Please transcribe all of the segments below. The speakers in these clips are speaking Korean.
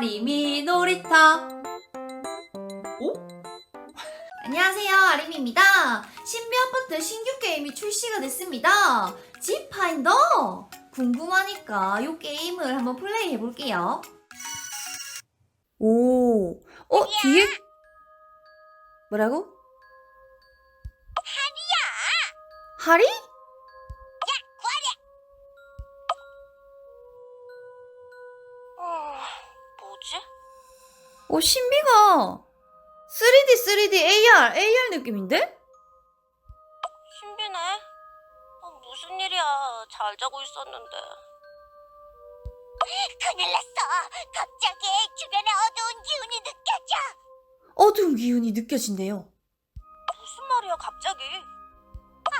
아리미 놀이터. 오? 안녕하세요, 아리미입니다. 신비 아파트 신규 게임이 출시가 됐습니다. 집파인더! 궁금하니까 이 게임을 한번 플레이 해볼게요. 오, 어, 뒤에? 뭐라고? 하리야! 하리? 어, 신비가 3D, 3D, AR, AR 느낌인데? 신비네? 아, 무슨 일이야. 잘 자고 있었는데. 큰일 났어. 갑자기 주변에 어두운 기운이 느껴져. 어두운 기운이 느껴진대요. 무슨 말이야, 갑자기?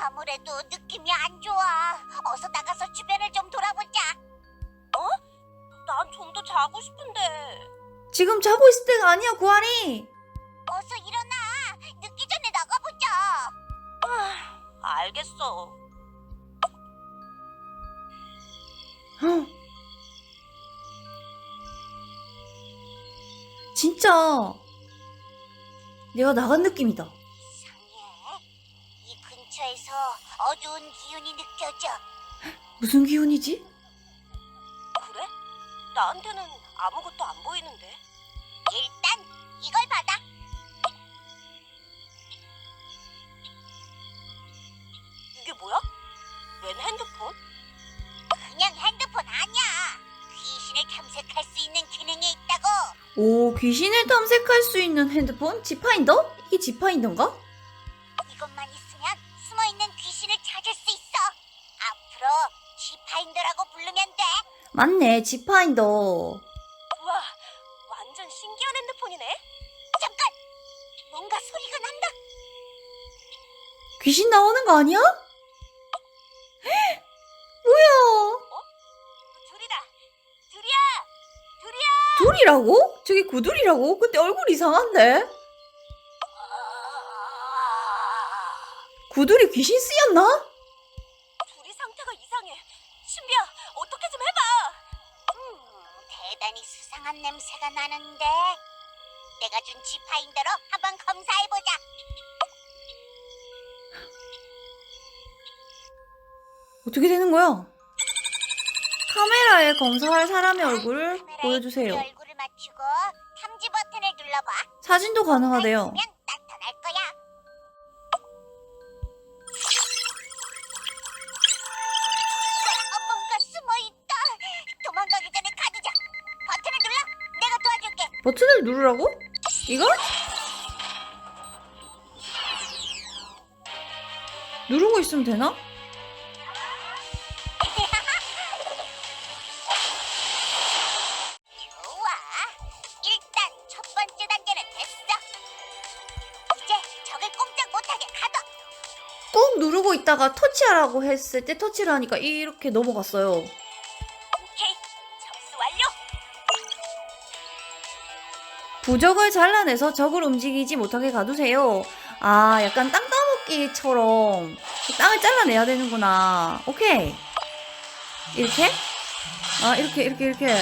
아무래도 느낌이 안 좋아. 어서 나가서 주변을 좀 돌아보자. 어? 난좀 더 자고 싶은데. 지금 자고 있을 때가 아니야, 구하리. 어서 일어나. 늦기 전에 나가보자. 아, 알겠어. 진짜 내가 나간 느낌이다. 이상해. 이 근처에서 어두운 기운이 느껴져. 무슨 기운이지? 그래? 나한테는 아무것도 안 보이는데. 탐색할 수 있는 기능이 있다고. 오, 귀신을 탐색할 수 있는 핸드폰? 지파인더? 이게 지파인더인가? 이것만 있으면 숨어 있는 귀신을 찾을 수 있어. 앞으로 지파인더라고 부르면 돼. 맞네, 지파인더. 우와, 완전 신기한 핸드폰이네. 잠깐, 뭔가 소리가 난다. 귀신 나오는 거 아니야? 둘이라고? 저기 구둘이라고? 근데 얼굴 이상한데? 구둘이 귀신 쓰였나? 둘이 상태가 이상해. 신비야, 어떻게 좀 해봐. 음, 대단히 수상한 냄새가 나는데. 내가 준 지파인더로 한번 검사해보자. 어떻게 되는 거야? 카메라에 검사할 사람의 얼굴을 보여주세요. 사진도 가능하대요. 어. 버튼을 누르라고? 이거? 누르고 있으면 되나? 터치하라고 했을 때 터치를 하니까 이렇게 넘어갔어요. 오케이. 접수 완료. 부적을 잘라내서 적을 움직이지 못하게 가두세요. 아, 약간 땅 따먹기처럼 땅을 잘라내야 되는구나. 오케이. 이렇게? 아, 이렇게, 이렇게, 이렇게.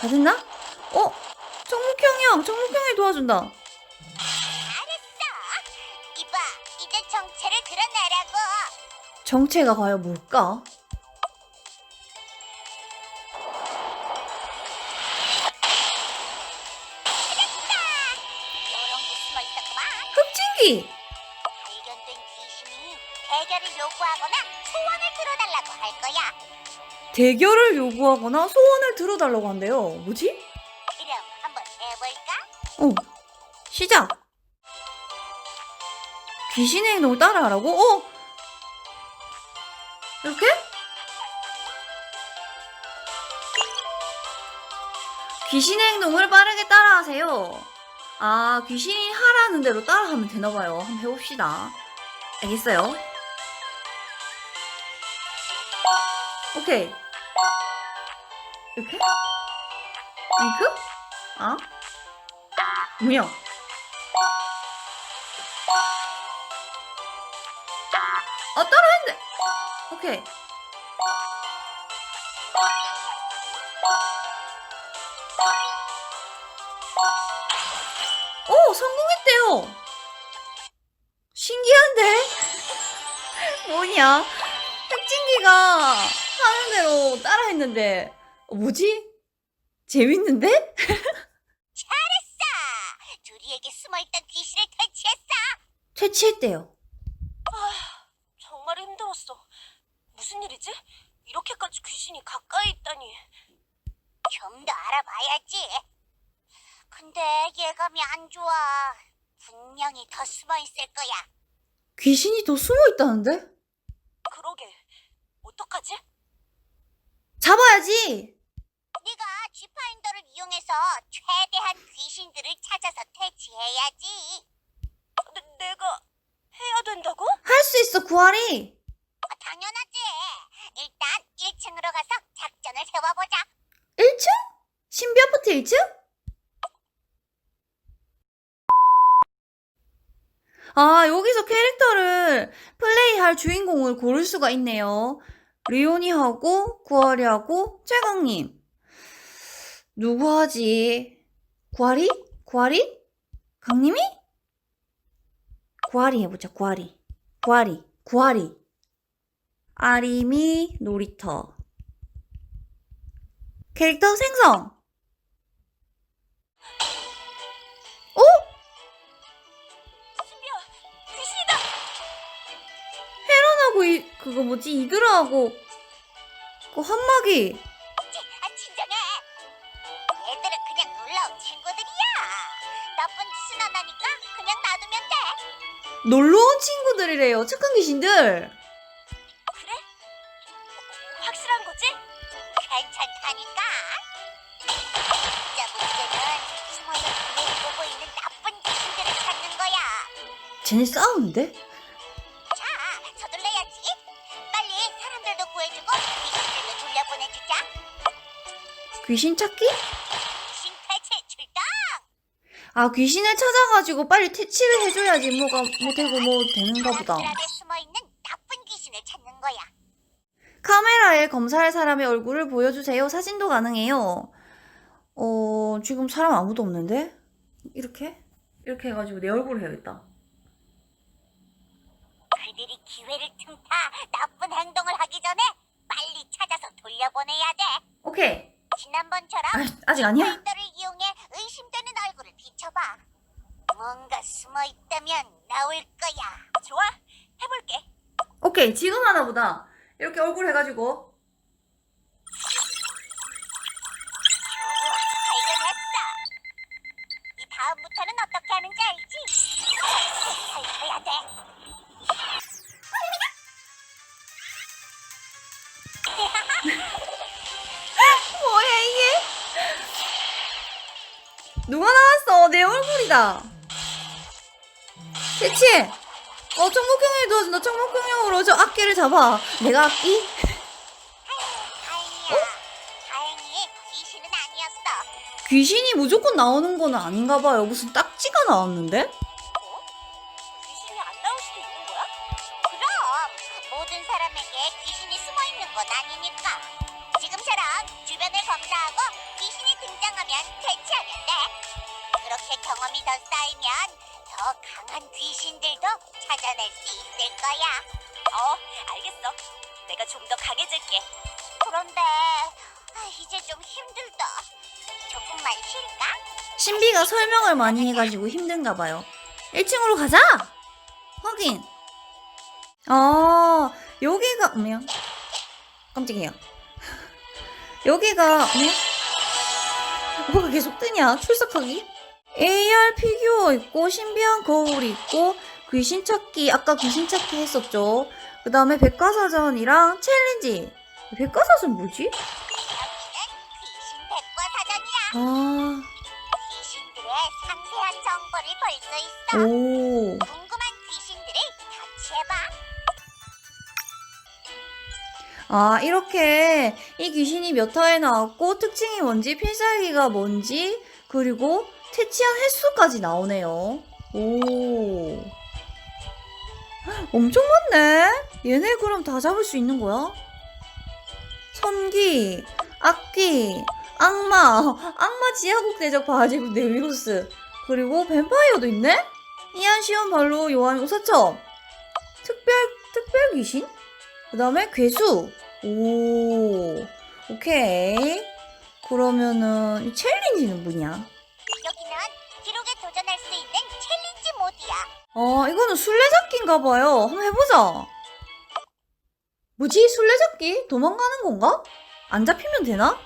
다 됐나? 어? 정묵형이 형, 정묵형이 도와준다. 정체가 과연 뭘까? 흡진기! 발견된 귀신이 대결을 요구하거나 소원을 들어달라고 할 거야. 대결을 요구하거나 소원을 들어달라고 한대요. 뭐지? 그럼 한번 해볼까? 어, 시작! 귀신의 행동을 따라하라고? 어? 이렇게? 귀신의 행동을 빠르게 따라하세요. 아, 귀신이 하라는 대로 따라하면 되나봐요. 한번 해봅시다. 알겠어요? 오케이. 이렇게? 잉크? 아? 뭐야? 오케이. 오, 성공했대요. 신기한데? 뭐냐? 혁진기가 하는 대로 따라 했는데, 어, 뭐지? 재밌는데? 잘했어. 둘이에게 숨어있던 귀신을 퇴치했어. 퇴치했대요. 정말 힘들었어. 무슨 일이지? 이렇게까지 귀신이 가까이 있다니. 좀 더 알아봐야지. 근데 예감이 안 좋아. 분명히 더 숨어 있을 거야. 귀신이 더 숨어 있다는데? 그러게. 어떡하지? 잡아야지! 네가 쥐파인더를 이용해서 최대한 귀신들을 찾아서 퇴치해야지. 내, 가 해야 된다고? 할 수 있어, 구하리! 어, 당연하지. 일단 1층으로 가서 세워보자. 1층? 신비 아파트 1층? 아, 여기서 캐릭터를 플레이할 주인공을 고를 수가 있네요. 리오니하고, 구아리하고, 최강님. 누구 하지? 구아리? 구아리? 강님이? 구아리 해보자, 구아리. 구아리, 구아리. 아리미, 놀이터. 캐릭터 생성. 어? 신비야, 귀신이다. 헤런하고 이 그거 뭐지 이드라하고 그 한마기 아, 진정해. 얘들은 그냥 놀러온 친구들이야. 나쁜 짓은 안 하니까 그냥 놔두면 돼. 놀러온 친구들이래요 착한 귀신들. 쟤네 싸우는데? 자, 서둘러야지. 빨리 사람들도 구해주고 귀신들도 돌려보내주자. 귀신 찾기? 귀신 퇴치 출동! 아 귀신을 찾아가지고 빨리 퇴치를 해줘야지 뭐가 뭐 되고 뭐 되는가 보다. 사람들 숨어있는 나쁜 귀신을 찾는 거야. 카메라에 검사할 사람의 얼굴을 보여주세요. 사진도 가능해요. 어 지금 사람 아무도 없는데? 이렇게? 이렇게 해가지고 내 얼굴 해야겠다. 그들이 기회를 틈타 나쁜 행동을 하기 전에 빨리 찾아서 돌려보내야 돼. 오케이. 지난번처럼 아, 아직 아니야? 파인더를 이용해 의심되는 얼굴을 비춰봐. 뭔가 숨어 있다면 나올 거야. 좋아, 해볼게. 오케이 지금 하나 보다. 이렇게 얼굴 해가지고 누가 나왔어? 내 얼굴이다. 대치. 어 청목형이 도와준다. 청목형으로 저 악기를 잡아. 내가 악기? 다행이야. 다행히 귀신은 아니었어. 귀신이 무조건 나오는 건 아닌가 봐요. 무슨 딱지가 나왔는데? 경험이 더 쌓이면 더 강한 귀신들도 찾아낼 수 있을 거야. 어, 알겠어. 내가 좀 더 강해질게. 그런데 아, 이제 좀 힘들다. 조금만 쉴까? 신비가 설명을 많이 해가지고 힘든가 봐요. 1층으로 가자! 확인. 아, 여기가, 뭐야? 깜짝이야. 여기가, 뭐야? 뭐가 계속 뜨냐? 출석하기? AR 피규어 있고, 신비한 거울이 있고, 귀신 찾기, 아까 귀신 찾기 했었죠. 그 다음에 백과사전이랑 챌린지. 백과사전 뭐지? 아, 귀신들의 상세한 정보를 볼 수 있어. 오. 궁금한 귀신들을 터치해봐. 아, 이렇게 이 귀신이 몇 화에 나왔고 특징이 뭔지 필살기가 뭔지 그리고 퇴치한 횟수까지 나오네요. 오. 헉, 엄청 많네. 얘네 그럼 다 잡을 수 있는 거야? 선기, 악기, 악마, 악마 지하국 대적 바지국 네비루스, 그리고 뱀파이어도 있네? 이안시온 발로 요한 우사첩, 특별, 특별 귀신? 그 다음에 괴수. 오, 오케이. 그러면은, 이 챌린지는 뭐냐? 어, 이거는 술래잡기인가 봐요. 한번 해보자. 뭐지? 술래잡기? 도망가는 건가? 안 잡히면 되나?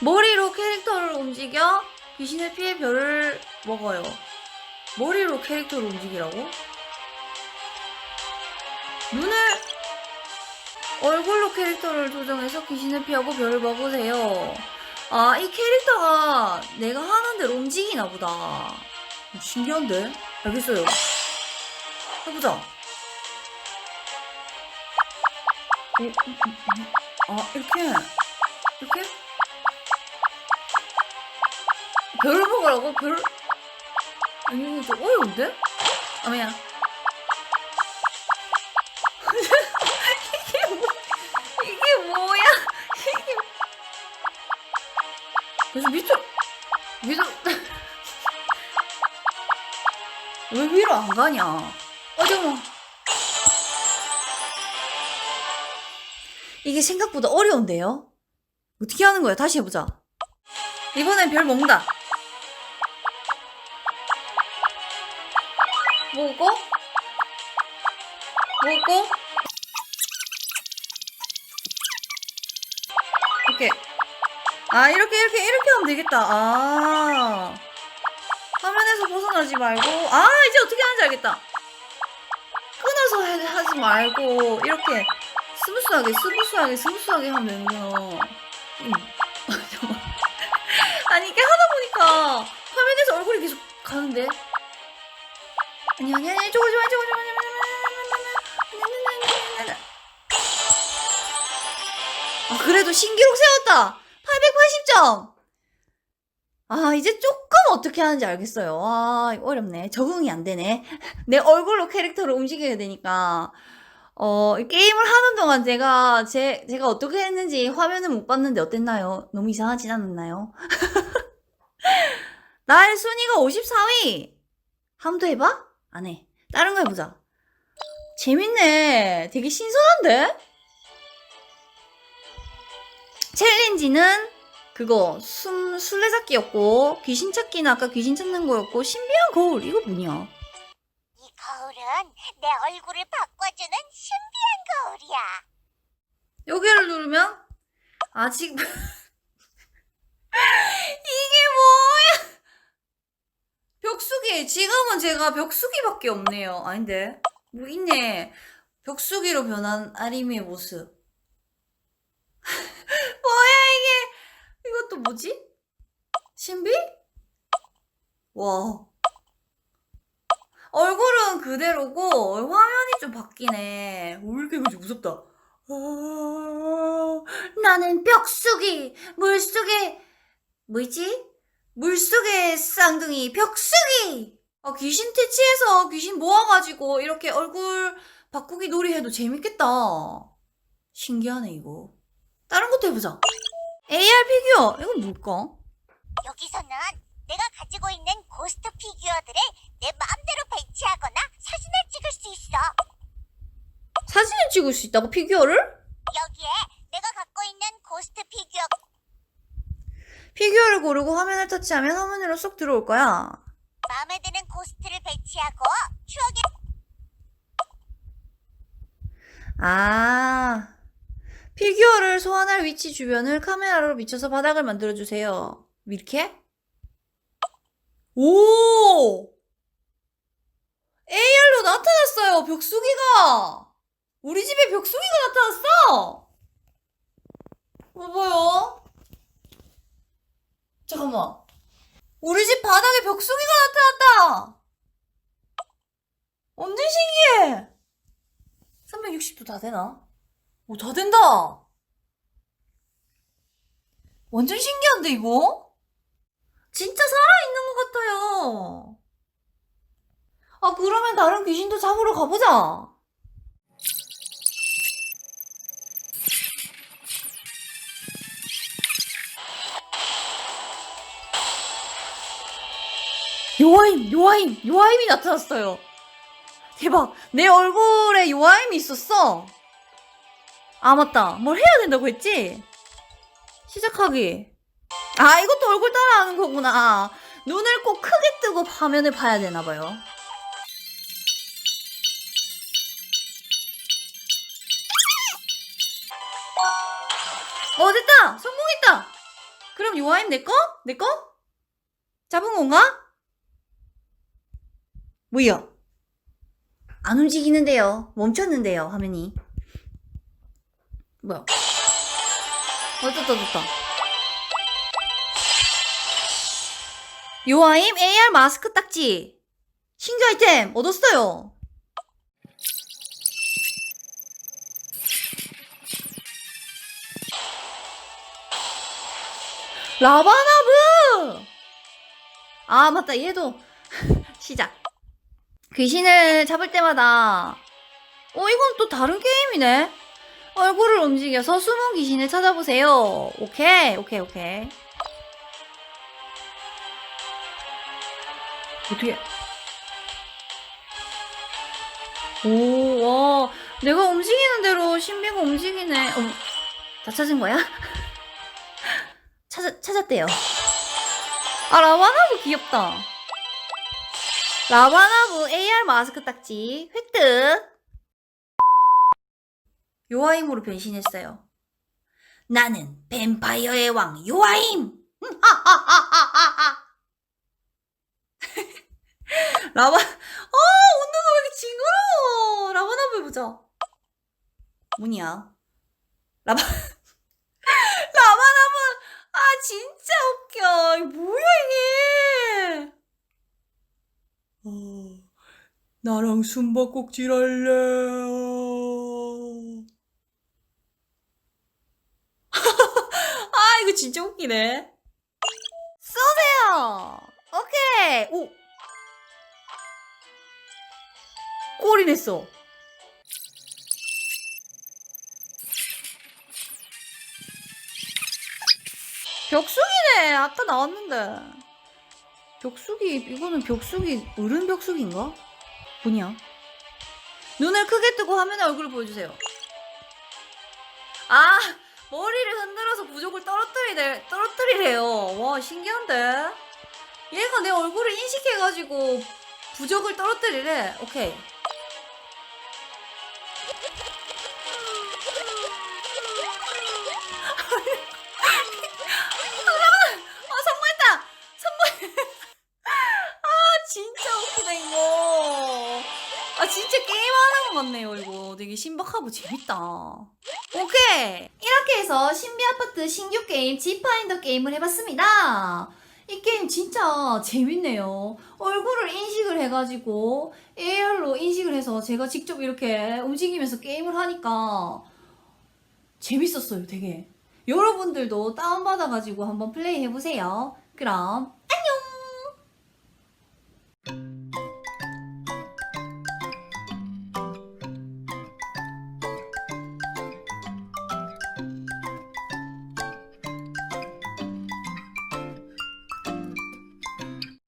머리로 캐릭터를 움직여 귀신의 피해 별을 먹어요. 머리로 캐릭터를 움직이라고? 눈을 얼굴로 캐릭터를 조정해서 귀신을 피하고 별을 먹으세요. 아, 이 캐릭터가 내가 하는 대로 움직이나 보다. 신기한데? 알겠어요. 해보자. 어, 음, 음, 음. 아, 이렇게. 이렇게? 별 먹으라고? 별? 아니, 좀 어려운데? 아, 뭐야. 이게 뭐, 이게 뭐야? 이게. 그래서 밑으로, 밑으로. 왜 위로 안 가냐? 어, 잠깐만. 이게 생각보다 어려운데요? 어떻게 하는 거야? 다시 해보자. 이번엔 별 먹는다. 먹고, 먹고, 이렇게. 아, 이렇게, 이렇게, 이렇게 하면 되겠다. 아. 화면에서 벗어나지 말고 아 이제 어떻게 하는지 알겠다 끊어서 해- 하지 말고 이렇게 스무스하게 스무스하게 스무스하게 하면 되는구나 음. 아니 이게 하다 보니까 화면에서 얼굴이 계속 가는데 아니 아니 아니 저거 저거 저거 저거 아 그래도 신기록 세웠다 880점 아, 이제 조금 어떻게 하는지 알겠어요. 아, 어렵네. 적응이 안 되네. 내 얼굴로 캐릭터를 움직여야 되니까. 어, 이 게임을 하는 동안 제가, 제, 제가 어떻게 했는지 화면을 못 봤는데 어땠나요? 너무 이상하진 않았나요? 나의 순위가 54위! 한번더 해봐? 안 해. 다른 거 해보자. 재밌네. 되게 신선한데? 챌린지는 그거 숨 술래잡기였고 귀신 찾기는 아까 귀신 찾는 거였고 신비한 거울 이거 뭐냐? 이 거울은 내 얼굴을 바꿔주는 신비한 거울이야. 여기를 누르면 아 지금 이게 뭐야? 벽수기 지금은 제가 벽수기밖에 없네요. 아닌데 뭐 있네. 벽수기로 변한 아림의 모습. 뭐야 이게? 이것도 뭐지? 신비? 와. 얼굴은 그대로고 화면이 좀 바뀌네. 왜 이렇게 그지 무섭다. 아, 나는 벽수기, 물속에 뭐지? 물속의 쌍둥이 벽수기. 아, 귀신 퇴치해서 귀신 모아가지고 이렇게 얼굴 바꾸기 놀이 해도 재밌겠다. 신기하네 이거. 다른 것도 해보자. AR 피규어 이건 뭘까? 여기서는 내가 가지고 있는 고스트 피규어들을 내 마음대로 배치하거나 사진을 찍을 수 있어. 사진을 찍을 수 있다고 피규어를? 여기에 내가 갖고 있는 고스트 피규어 피규어를 고르고 화면을 터치하면 화면으로 쏙 들어올 거야. 마음에 드는 고스트를 배치하고 추억의 아, 피규어를 소환할 위치 주변을 카메라로 비춰서 바닥을 만들어주세요. 이렇게? 오! AR로 나타났어요, 벽수기가! 우리 집에 벽수기가 나타났어! 봐봐요. 잠깐만. 우리 집 바닥에 벽수기가 나타났다! 완전 신기해! 360도 다 되나? 오, 다 된다! 완전 신기한데, 이거? 진짜 살아있는 것 같아요. 아, 그러면 다른 귀신도 잡으러 가보자. 요아임, 요아임, 요아임이 나타났어요. 대박, 내 얼굴에 요아임이 있었어. 아, 맞다. 뭘 해야 된다고 했지? 시작하기. 아, 이것도 얼굴 따라하는 거구나. 눈을 꼭 크게 뜨고 화면을 봐야 되나봐요. 어, 됐다! 성공했다! 그럼 요아임 내 거? 내 거? 잡은 건가? 뭐야? 안 움직이는데요. 멈췄는데요, 화면이. 뭐야? 어, 떴다, 떴다. 요아임 AR 마스크 딱지. 신규 아이템 얻었어요. 라바나브! 아, 맞다. 얘도 시작. 귀신을 잡을 때마다 어, 이건 또 다른 게임이네. 얼굴을 움직여서 숨은 귀신을 찾아보세요. 오케이, 오케이, 오케이. 어떻게? 오, 와. 내가 움직이는 대로 신비가 움직이네. 어, 다 찾은 거야? 찾았, 찾았대요. 아, 라바나브 귀엽다. 라바나브 AR 마스크 딱지 획득. 요아임으로 변신했어요. 나는 뱀파이어의 왕 요아임. 음. 라바, 어, 온도가 왜 이렇게 징그러워. 라바나브 해보자. 뭐냐? 라바, 라바나브, 아, 진짜 웃겨. 뭐야, 이게. 어, 나랑 숨바꼭질 할래. 아, 이거 웃기네. 쏘세요! 오케이! 오! 꼴이 냈어. 벽수기네! 아까 나왔는데. 벽수기, 이거는 벽수기, 어른 벽수기인가? 뭐냐? 눈을 크게 뜨고 화면에 얼굴을 보여주세요. 아! 머리를 흔들어서 부족을 떨어뜨리래, 떨어뜨리래요. 와, 신기한데? 얘가 내 얼굴을 인식해가지고 부적을 떨어뜨리래. 오케이. 아! 아. 아, 진짜 게임하는 것 같네요, 이거. 되게 신박하고 재밌다. 오케이! 이렇게 해서 신비 아파트 신규 게임 지파인더 게임을 해봤습니다. 이 게임 진짜 재밌네요. 얼굴을 인식을 해가지고 AR로 인식을 해서 제가 직접 이렇게 움직이면서 게임을 하니까 재밌었어요, 되게. 여러분들도 다운받아가지고 한번 플레이 해보세요. 그럼